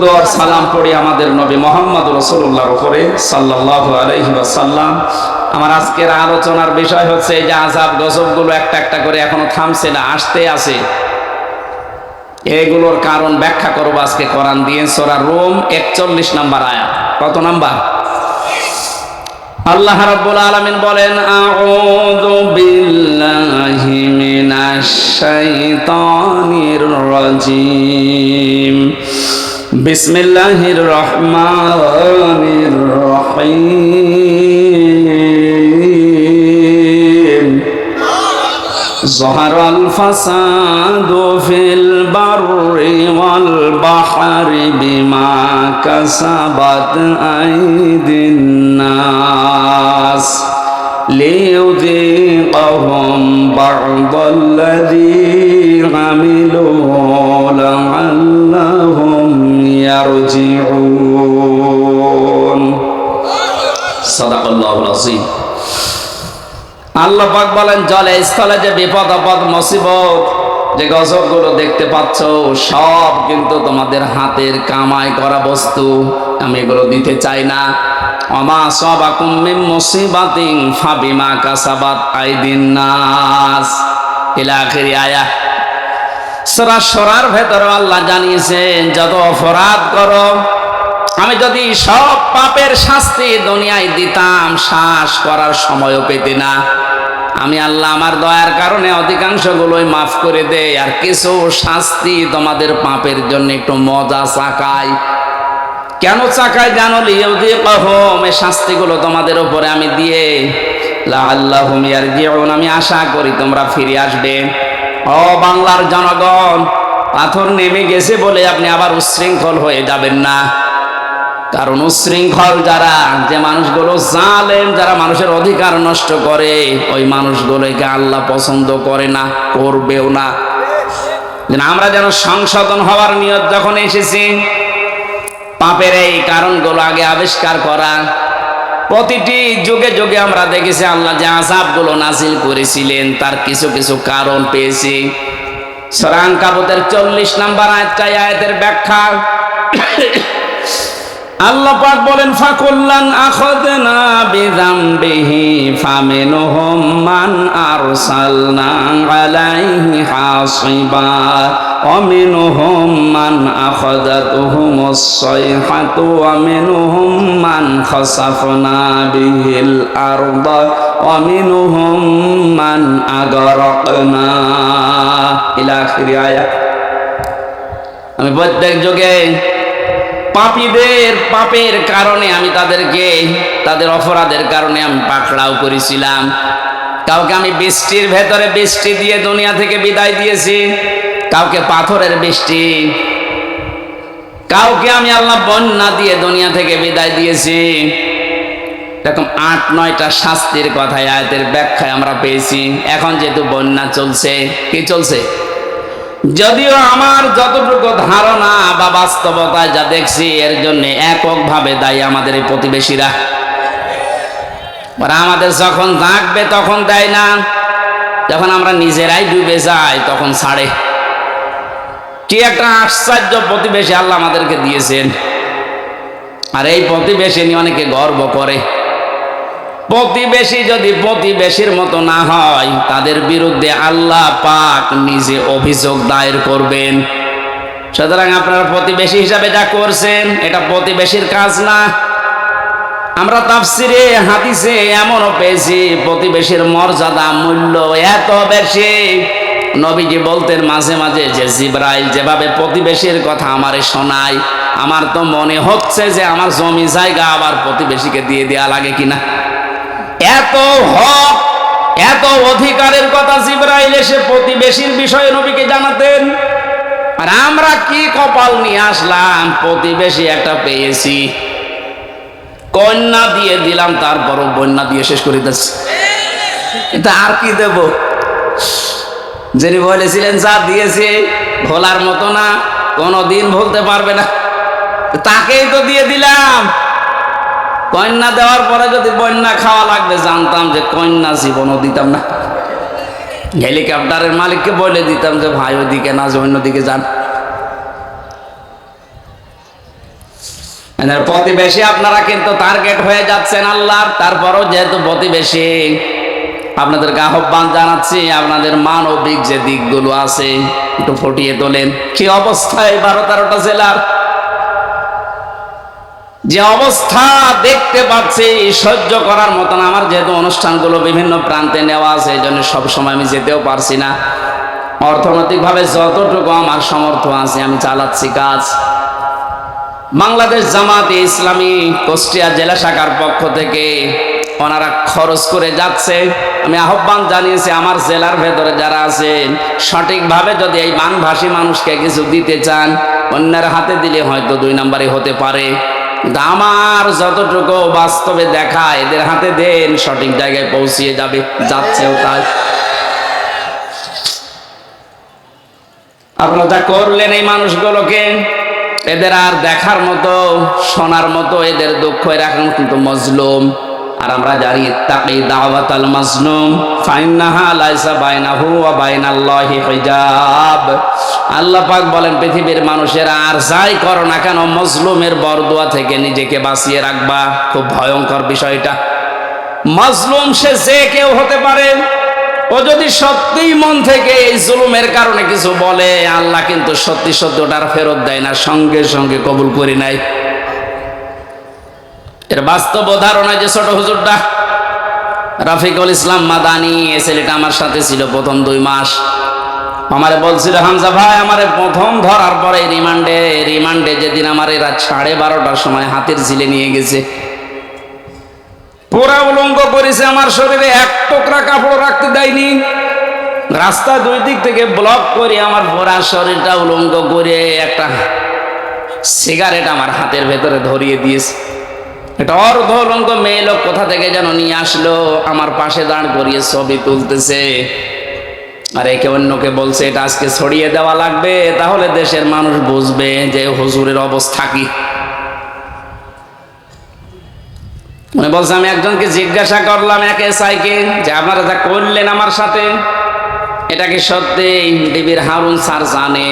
সালাম পড়ি আমাদের নবী মোহাম্মদ রসুল্লাহর উপরে সাল্লাহ আলহি সাল্লাম আমার আজকের আলোচনার বিষয় হচ্ছে এই যে আজাব গজবগুলো একটা একটা করে এখনও থামছে না, আসতে আছে। এগুলোর কারণ ব্যাখ্যা করব আজকে কোরআন দিয়ে, সোরা রোম একচল্লিশ নাম্বার আয়াত। কত নাম্বার? আল্লাহ রাব্বুল আলামিন বলেন, আউযু বিল্লাহি মিনাশ শাইতানির রাজিম। بسم الله الرحمن الرحيم ظهر الفساد في البر والبحر بما كسبت أيدي الناس ليذيقهم بعض الذي عملوا আল্লাহ পাক বলেন, জলে, স্থলে যে বিপদ, আপদ, মুসিবত, যে গজবগুলো দেখতে পাচ্ছ, সব কিন্তু তোমাদের হাতের কামাই করা বস্তু। আমি এগুলো দিতে চাই না। অমা সবাকুম মিন সরা সরার ভেতরে আল্লাহ জানিয়েছেন, যত অপরাধ করো, আমি যদি সব পাপের শাস্তি দুনিয়ায় দিতাম, শ্বাস করার সময়ও পেতে না। আমি আল্লাহ আমার দয়ার কারণে অধিকাংশগুলোই মাফ করে দেয় আর কিছু শাস্তি তোমাদের পাপের জন্য একটু মজা চাকাই। কেন চাকায় জানো? লিয়েও দিয়ে কহম এই শাস্তিগুলো তোমাদের উপরে আমি দিয়ে আল্লাহ আমি আশা করি তোমরা ফিরে আসবে। ও বাংলার জনগণ, পাথর নেমে গেছে বলে আপনি আবার উচ্ছৃঙ্খল হয়ে যাবেন না। কারণ উশৃঙ্খল যারা, যে মানুষগুলো জালেন যারা মানুষের অধিকার নষ্ট করে, ওই মানুষগুলোকে আল্লাহ পছন্দ করে না, করবেও না। আমরা যেন সংশোধন হওয়ার নিয়ত যখন এসেছি, পাপের এই কারণগুলো আগে আবিষ্কার করা প্রতিটি যুগে যুগে আমরা দেখেছি আল্লাহ যে আজাবগুলো নাজিল করেছিলেন, তার কিছু কিছু কারণ পেয়েছি। সরাং চল্লিশ নাম্বার আয়াতটাই আয়াতের ব্যাখ্যা। আল্লাহ পাক বলেন ফাকুল্লান আখাযনা বিযামবিহি ফামিনহুম মান আরসালনা আলাইহি হাসিবা ومنهم من أخذتهم الصيحة ومنهم من خسفنا به الأرض ومنهم من أغرقنا إلى آخر آية আমি প্রত্যেক যুগে পাপীদের পাপের কারণে আমি তাদেরকে, তাদের অপরাধের কারণে আমি পাকড়াও করেছিলাম। কাউকে আমি বৃষ্টির ভেতরে বৃষ্টি দিয়ে দুনিয়া থেকে বিদায় দিয়েছি, কাউকে পাথরের বৃষ্টি, কাউকে আমি আল্লাহ বন্যা দিয়ে দুনিয়া থেকে বিদায় দিয়েছি। এরকম আট, নয়টা শাস্তির কথায় আয়াতের ব্যাখ্যায় আমরা পেয়েছি। এখন যেহেতু বন্যা চলছে, কি চলছে? যদিও আমার যতটুকু ধারণা বা বাস্তবতায় যা দেখছি, এর জন্য এককভাবে দায়ী আমাদের এই প্রতিবেশীরা। আমাদের যখন ডাকবে, তখন দেয় না। যখন আমরা নিজেরাই ডুবে যাই, তখন ছাড়ে। কি একটা আশ্চর্য প্রতিবেশী আল্লাহ আমাদেরকে দিয়েছেন। আর এই প্রতিবেশী নিয়ে অনেকে গর্ব করে। প্রতিবেশী যদি প্রতিবেশীর মতো না হয়, তাদের বিরুদ্ধে আল্লাহ পাক নিজে অভিযোগ দায়ের করবেন। সুতরাং আপনারা প্রতিবেশী হিসাবে যা করছেন, এটা প্রতিবেশীর কাজ না। আমরা তাফসিরে, হাদিসে এমনও পেয়েছি, প্রতিবেশীর মর্যাদা মূল্য এত বেশি। নবীজি বলতেন মাঝে মাঝে যে, জিব্রাইল যেভাবে প্রতিবেশীর কথা আমারে শোনায়, আমার তো মনে হচ্ছে যে আমার জমি জায়গা আবার প্রতিবেশীকে দিয়ে দেওয়া লাগে কিনা? এত হক, এত অধিকারের কথা জিব্রাইল এসে প্রতিবেশীর বিষয়ে নবীকে জানাতেন। আর আমরা কি কপাল নিয়ে আসলাম? প্রতিবেশী একটা পেয়েছি। কন্যা দিয়ে দিলাম, তারপরও বন্যা দিয়ে শেষ করে দিচ্ছি এটা আর কি দেব? যিনি বলেছিলেন, যা দিয়েছে, ভোলার মতো না কোনো দিন ভুলতে পারবে না। তাকেই তো দিয়ে দিলাম। কন্যা দেওয়ার পরে যদি বন্যা খাওয়া লাগবে, জানতাম যে কন্যা জীবনও দিতাম না। হেলিকপ্টারের মালিককে বলে দিতাম যে, ভাই, ওইদিকে না, যে অন্যদিকে যান। প্রতিবেশী আপনারা কিন্তু টার্গেট হয়ে যাচ্ছেন আল্লাহর, তারপরও যেহেতু প্রতিবেশী আপনাদেরকে আহ্বান জানাচ্ছি, আপনাদের মানবিক যে দিকগুলো আছে, একটু ফুটিয়ে তোলেন। কি অবস্থায় বারো তেরোটা জেলার? যে অবস্থা দেখতে পাচ্ছি, সহ্য করার মতন আমার যেহেতু অনুষ্ঠানগুলো বিভিন্ন প্রান্তে নেওয়া আছে, এই জন্য সবসময় আমি যেতেও পারছি না। অর্থনৈতিকভাবে যতটুকু আমার সমর্থ আছে, আমি চালাচ্ছি কাজ। বাংলাদেশ জামাতে ইসলামী কুষ্টিয়া জেলা শাখার পক্ষ থেকে ওনারা খরচ করে যাচ্ছে। আমি আহ্বান জানিয়েছি, আমার জেলার ভেতরে যারা আছেন, সঠিকভাবে যদি এই মানভাষী মানুষকে কিছু দিতে চান, অন্যের হাতে দিলে হয়তো দুই নম্বরে হতে পারে। আমার যতটুকু বাস্তবে দেখা, এদের হাতে দেন, সঠিক জায়গায় পৌঁছিয়ে যাবে, যাচ্ছেও তাই। আপনারা করলেন এই মানুষগুলোকে, এদের আর দেখার মতো, শোনার মতো, এদের দুঃখ এরা এখন কিন্তু মজলুম। আর আমরা জানি, তাকি দাওয়াত আল মাজলুম ফাইন্নাহা লাইসা বাইনাহু ওয়া বাইনাল্লাহি হিজাব। আল্লাহ পাক বলেন, পৃথিবীর মানুষেরা আর যাই করো না কেন, মজলুমের বরদোয়া থেকে নিজেকে বাঁচিয়ে রাখবা। খুব ভয়ঙ্কর বিষয়টা। মজলুম সে যে কেউ হতে পারে, ও যদি সত্যিই মন থেকে এই জুলুমের কারণে কিছু বলে, আল্লাহ কিন্তু সত্যি সত্যি ওটার ফেরত দেয় না, সঙ্গে সঙ্গে কবুল করে নেয়। এর বাস্তব ধারণা যে ছোট হুজুরটা রাফিকুল ইসলাম মাদানি এ ছেলেটা আমার সাথে ছিল প্রথম দুই মাস। আমারে বলছিল, হামজা ভাই, আমারে প্রথম ধরার পরে রিমান্ডে রিমান্ডে যেদিন আমার এরা সাড়ে বারোটার সময় হাতের ঝিলে নিয়ে গেছে। পুরা উলঙ্গ করেছে আমার শরীরে, এক টুকরা কাপড় রাখতে দেয়নি। রাস্তা দুই দিক থেকে ব্লক করে আমার পুরা শরীরটা উলঙ্গ করে একটা সিগারেট আমার হাতের ভেতরে ধরিয়ে দিয়েছে। এটা অর্ধ উলঙ্গ মেয়ে লোক কোথা থেকে যেন নিয়ে আসলো? আমার পাশে দাঁড় করিয়ে ছবি তুলতেছে। আর একে অন্যকে বলছে, এটা আজকে ছড়িয়ে দেওয়া লাগবে, তাহলে দেশের মানুষ বুঝবে যে হুজুরের অবস্থা কি। মনে বলছে, আমি একজনকে জিজ্ঞাসা করলাম এক এসআইকে যে আপনারা যা করলেন আমার সাথে, এটা কি সত্যি? ডিবির হারুন স্যার জানে।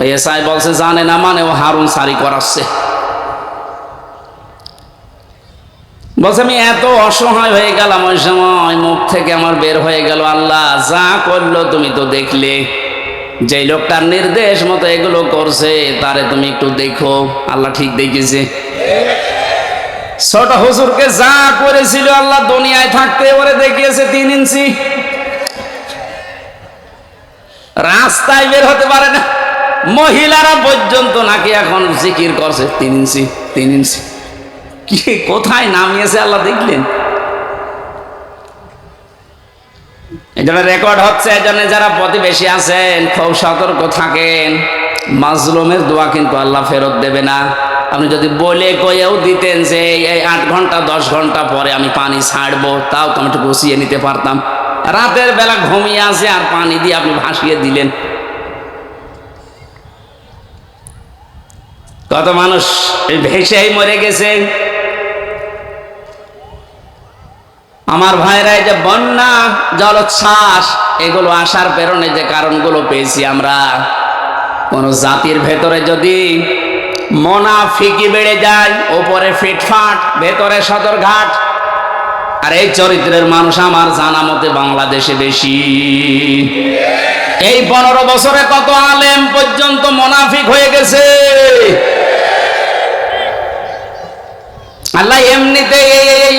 ওই এসআই বলছে, জানে না মানে ও হারুন সারি করাচ্ছে। বলছে, আমি এত অসহায় হয়ে গেলাম ওই সময়, মুখ থেকে আমার বের হয়ে গেল আল্লাহ, যা করল তুমি তো দেখলে। যে লোকটার নির্দেশ মতো এগুলো করছে, তারে তুমি একটু দেখো, আল্লাহ ঠিক দেখেছে। ছোট হুজুরকে যা করেছিল আল্লাহ দুনিয়ায় থাকতে ওরে দেখিয়েছে তিন ইঞ্চি। রাস্তায় বের হতে পারে না। মহিলারা পর্যন্ত নাকি এখন জিকির করছে, তিন ইঞ্চি তিন ইঞ্চি। কি কোথায় নামিয়েছে আল্লাহ দেখলেন? এই জন্য রেকর্ড হচ্ছে, এই জন্য যারা প্রতিবেশী আছেন, খুব সতর্ক থাকেন। মাজলুমের দোয়া কিন্তু আল্লাহ ফেরত দেবে না। আপনি যদি বলে কয়েও দিতেন যে এই আট ঘণ্টা, দশ ঘণ্টা পরে আমি পানি ছাড়বো, তাও তো আমি একটু বসিয়ে নিতে পারতাম। রাতের বেলা ঘুমিয়ে আসে আর পানি দিয়ে আপনি ভাসিয়ে দিলেন। কত মানুষ ভেসেই মরে গেছে আমার ভাইরা এই যে বন্যা, জলোচ্ছ্বাস, এগুলো আসার প্রেরণে যে কারণগুলো পেয়েছি আমরা। কোন জাতির ভেতরে যদি মোনাফিকি বেড়ে যায়, ওপরে ফিটফাট, ভেতরে সদরঘাট, আর এই চরিত্রের মানুষ আমার জানা মতে বাংলাদেশে বেশি। এই পনেরো বছরে কত আলেম পর্যন্ত মোনাফিক হয়ে গেছে? আল্লাহ এমনিতে এই এই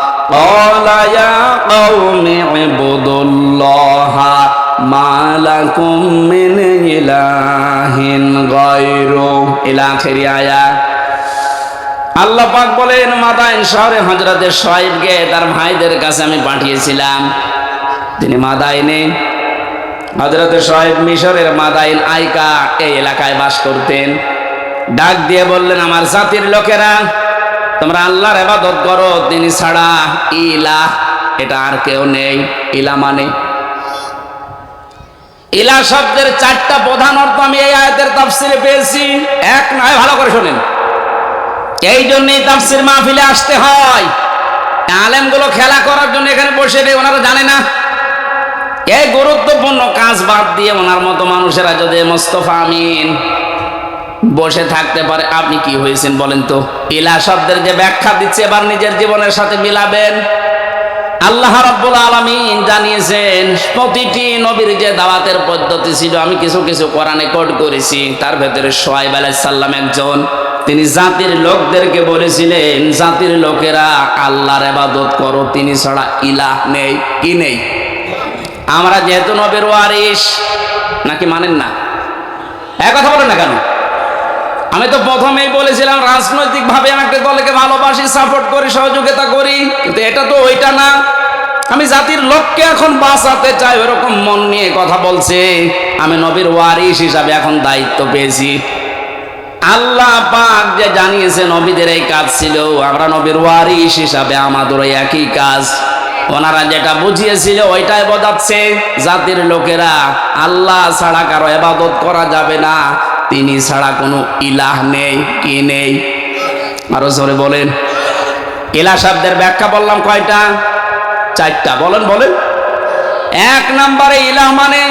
قال يا قوم اعبدوا الله ما لكم من إله غيره إلى آخر آية আল্লাহ পাক বলেন মাদাইন শহরে হজরতে সোহাইবকে তার ভাইদের কাছে আমি পাঠিয়েছিলাম তিনি মাদাইনে হজরতে সোহাইব মিশরের মাদাইন আইকা এই এলাকায় বাস করতেন ডাক দিয়ে বললেন আমার জাতির লোকেরা তোমরা আল্লাহর এবাদত করো তিনি ছাড়া ইলা এটা আর কেউ নেই। ইলা মানে? ইলা শব্দের চারটা প্রধান অর্থ আমি এই আয়াতের তাফসিরে পেয়েছি। এক, নয়, ভালো করে শোনেন। এই জন্যই তাফসির মাহফিলে আসতে হয়। আলেমগুলো খেলা করার জন্য এখানে বসে নেই, ওনারা জানে না। এই গুরুত্বপূর্ণ কাজ বাদ দিয়ে ওনার মতো মানুষেরা যদি মোস্তফা আমিন বসে থাকতে পারে। আপনি কি হয়েছেন বলেন তো? ইলা শব্দের যে ব্যাখ্যা দিচ্ছে, এবার নিজের জীবনের সাথে মিলাবেন। আল্লাহ রাব্বুল আলামিন জানিয়েছেন, প্রতিটি নবীর যে দাওয়াতের পদ্ধতি ছিল, আমি কিছু কিছু কোরআনে কোড করেছি। তার ভেতরে সোহাইব আলাইহিস সালাম একজন। তিনি জাতির লোকদেরকে বলেছিলেন, জাতির লোকেরা আল্লাহর ইবাদত করো, তিনি ছাড়া ইলাহ নেই, কি নেই? আমরা যেহেতু নবীর ওয়ারিস নাকি মানেন না? এক কথা বলেন না কেন? আমি তো প্রথমেই বলেছিলাম, রাজনৈতিকভাবে আমি একটা দলকে ভালোবাসি সাপোর্ট করি, সহযোগিতা করি, কিন্তু এটা তো ওইটা না। আমি জাতির লোককে এখন বাঁচাতে চাই, ওরকম মন নিয়ে কথা বলছে। আমি নবীর ওয়ারিস হিসাবে এখন দায়িত্ব পেয়েছি। আল্লাহ পাক যে জানিয়েছে নবীদের এই কাজ ছিল, আমরা নবীর ওয়ারিস হিসাবে আমাদের ওই একই কাজ। ওনারা যেটা বুঝিয়েছিল, ওইটাই বোঝাচ্ছে, জাতির লোকেরা আল্লাহ ছাড়া কারও এবাদত করা যাবে না। তিনি ছাড়া কোনো ইলাহ নেই, কি নেই? আরও জোরে বলেন। ইলা শব্দের ব্যাখ্যা বললাম কয়টা? চারটা। বলেন বলেন। এক নম্বরে ইলাহ মানে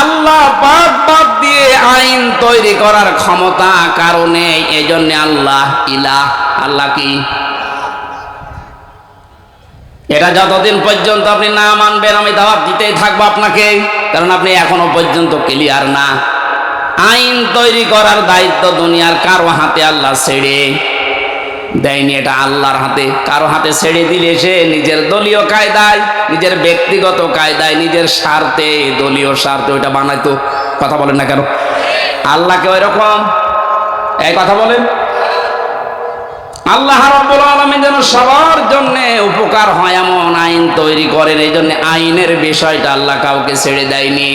আল্লাহ বাদ বাদ দিয়ে আইন তৈরি করার ক্ষমতা কারণে এই জন্য আল্লাহ ইলাহ। আল্লাহ কি? এটা যতদিন পর্যন্ত আপনি না মানবেন, আমি দাওয়াত দিতেই থাকব আপনাকে, কারণ আপনি এখনও পর্যন্ত ক্লিয়ার না। আইন তৈরি করার দায়িত্ব দুনিয়ার কারও হাতে আল্লাহ ছেড়ে দেয়নি, এটা আল্লাহর হাতে। কারও হাতে ছেড়ে দিলে সে নিজের দলীয় কায়দায়, নিজের ব্যক্তিগত কায়দায়, নিজের স্বার্থে দলীয় স্বার্থে ওইটা বানাইতো। কথা বলেন না কেন? আল্লাহকে ওই রকম এই কথা বলেন। আল্লাহ রাব্বুল আলামিন যেন সবার জন্য উপকার হয়, এমন আইন তৈরি করেন এই জন্য আইনের বিষয়টা আল্লাহ কাউকে ছেড়ে দেয়নি।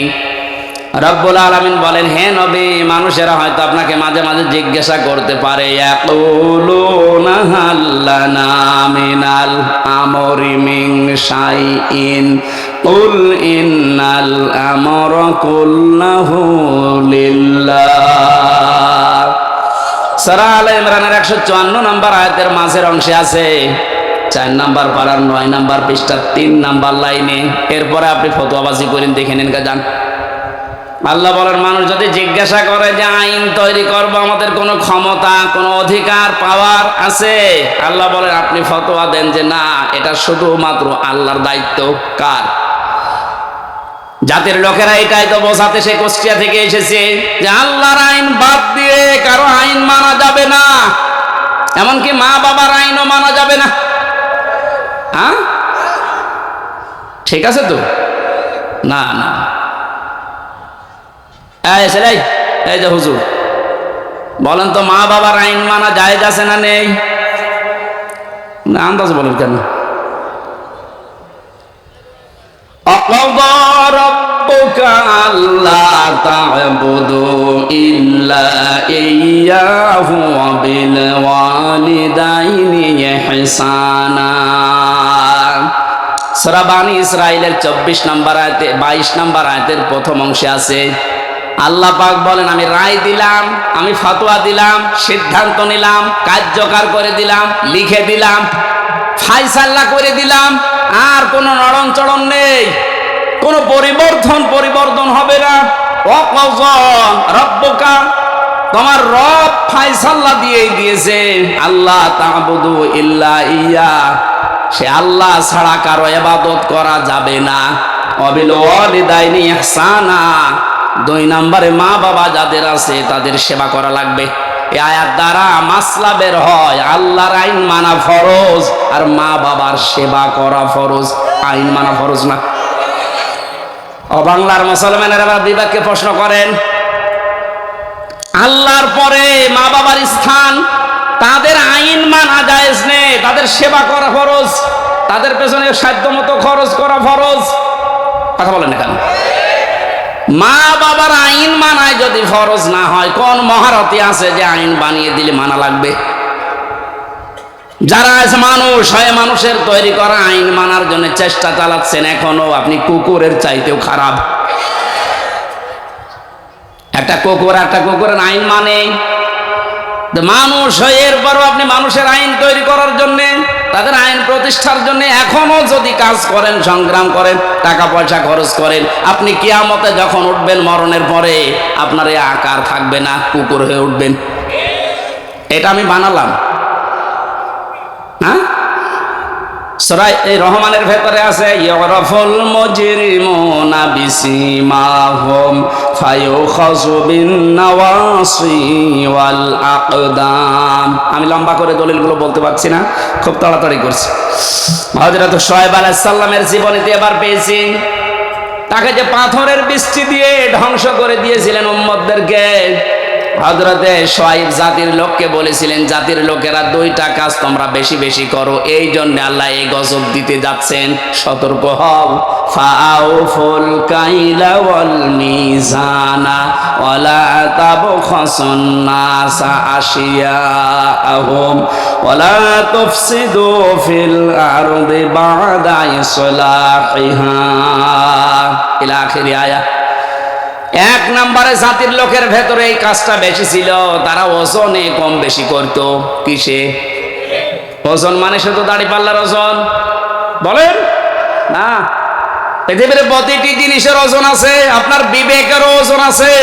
রব্বুল আলামিন বলেন, হে নবী, মানুষেরা হয়তো আপনাকে মাঝে মাঝে জিজ্ঞাসা করতে পারে সারা একশো চুয়ান্ন নম্বর আয়াতের মাঝের অংশে আছে, চার নাম্বার পাড়ার নয় নাম্বার পৃষ্ঠার তিন নাম্বার লাইনে। এরপরে আপনি ফতোয়াবাজি করেন, দেখে নেন যান আল্লাহ বলেন, মানুষ যদি জিজ্ঞাসা করে যে আইন তৈরি করব, আমাদের কোনো ক্ষমতা, কোনো অধিকার পাওয়ার আছে? আল্লাহ বলেন, আপনি ফতোয়া দেন যে না, এটা শুধুমাত্র আল্লাহর দায়িত্ব। কার? জাতির লোকেরা এটাই তো বোঝাতে সে কুষ্টিয়া থেকে এসেছে যে আল্লাহর আইন বাদ দিয়ে কারও আইন মানা যাবে না। এমনকি মা বাবার আইনও মানা যাবে না। হ্যাঁ? ঠিক আছে তো? না না। এই ছেলে এই যে হুজুর বলেন তো মা বাবার আইন মানা যায় আছে না নেই না আন্দাজ বলেন কেন وقضى ربك ألا تعبدوا إلا إياه وبالوالدين إحسانا সূরা বানি ইসরাইলের চব্বিশ নম্বর আয়তে বাইশ নম্বর আয়তের প্রথম অংশে আছে আল্লাহ পাক বলেন, আমি রায় দিলাম, আমি ফতোয়া দিলাম, সিদ্ধান্ত নিলাম, কার্যকর করে দিলাম, লিখে দিলাম, ফাইসাল্লা করে দিলাম, আর কোনো নড়ন চড়ন নেই, কোনো পরিবর্তন পরিবর্তন হবে না। রব্বকা, তোমার রব ফাইসাল্লা দিয়ে দিয়েছে। আল্লাহ তাবুদু ইল্লা ইয়া, সে আল্লাহ ছাড়া কারও এবাদত করা যাবে না। অবিল ওয়ালিদাইনি ইহসানা। দুই নম্বরে মা বাবা যাদের আছে তাদের সেবা করা লাগবে। আয়াত দ্বারা মাসলা বের হয়, আল্লাহর আইন মানা ফরজ আর মা বাবার সেবা করা ফরজ। আইন মানা ফরজ না। ও বাংলার মুসলমানের বিবেককে প্রশ্ন করেন, আল্লাহর পরে মা বাবার স্থান, তাদের আইন মানা জায়েজ নেই তাদের সেবা করা ফরজ, তাদের পেছনে সাধ্য মতো খরচ করা ফরজ। কথা বলেন কেন? মা বাবার আইন মানায় যদি ফরজ না হয়, কোন মহারতি আছে যে আইন বানিয়ে দিলে মানা লাগবে? যারা আছে মানুষ হয়, মানুষের তৈরি করা আইন মানার জন্য চেষ্টা চালাচ্ছেন, এখনও আপনি কুকুরের চাইতেও খারাপ। একটা কুকুর, একটা কুকুরের আইন মানে? মানুষ হয়ে, এরপরও আপনি মানুষের আইন তৈরি করার জন্য তাদের আইন প্রতিষ্ঠার জন্য এখনও যদি কাজ করেন, সংগ্রাম করেন টাকা পয়সা খরচ করেন, আপনি কিয়ামতে যখন উঠবেন মরণের পরে, আপনার এই আকার থাকবে না, কুকুর হয়ে উঠবেন। এটা আমি বানালাম। হ্যাঁ? সরাই এই রহমানের ভেতরে আছে ইয়রফুল মুজরিমুনা বিসিমাহুম ফায়ুখাযু বিন নাওয়াসি ওয়াল আকদাম আমি লম্বা করে দলিলগুলো বলতে পারছি না, খুব তাড়াতাড়ি করছি। হযরত শোয়েব আলাইহিস সালামের জীবনীতে এবার পেয়েছি। তাকে যে পাথরের বৃষ্টি দিয়ে ধ্বংস করে দিয়েছিলেন উম্মতদেরকে হজরতে সোয়াইব জাতির লোককে বলেছিলেন, জাতির লোকেরা দুইটা কাজ তোমরা বেশি বেশি করো, এই জন্য আল্লাহ এই গজব দিতে যাচ্ছেন। সতর্ক হও। ফাউফুল কাইলা ওয়াল মিজানা ওয়ালা তাবখাসুন নাসা আশিয়াআহুম ওয়ালা তুফসিদু ফিল আরদি বা'দা ইসলাহিহা। ইলা আখিরি আয়া এক নম্বরে জাতির লোকের ভেতরে এই কাজটা বেশি ছিল, তারা ওজনে কম বেশি করত। কিসে? ওজন মানে সে তো দাড়ি পাল্লার ওজন। বলেন? না। পৃথিবীর প্রতিটি জিনিসের ওজন আছে, আপনার বিবেকেরও ওজন আছে।